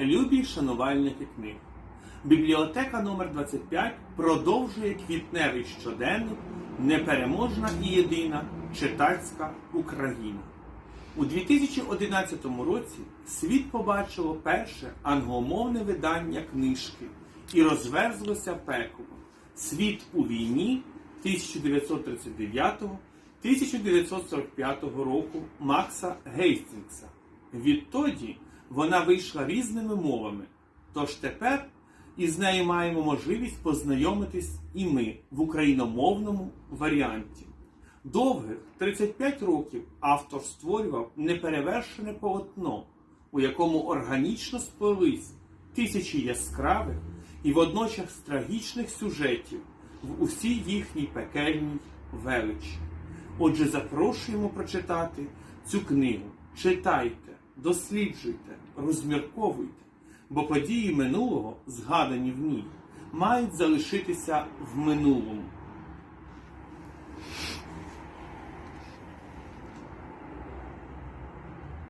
любі шанувальники книг. Бібліотека номер 25 продовжує квітневий щоденник Непереможна і єдина читацька Україна. У 2011 році світ побачило перше англомовне видання книжки і розверзлося пекло. Світ у війні 1939-1945 року Макса Гейстінгса. Відтоді вона вийшла різними мовами. Тож тепер із нею маємо можливість познайомитись і ми в україномовному варіанті. Довгих 35 років автор створював неперевершене полотно, у якому органічно сплелись тисячі яскравих і водночас трагічних сюжетів в усій їхній пекельній величі. Отже, запрошуємо прочитати цю книгу. Читайте, досліджуйте, розмірковуйте, бо події минулого, згадані в ній, мають залишитися в минулому.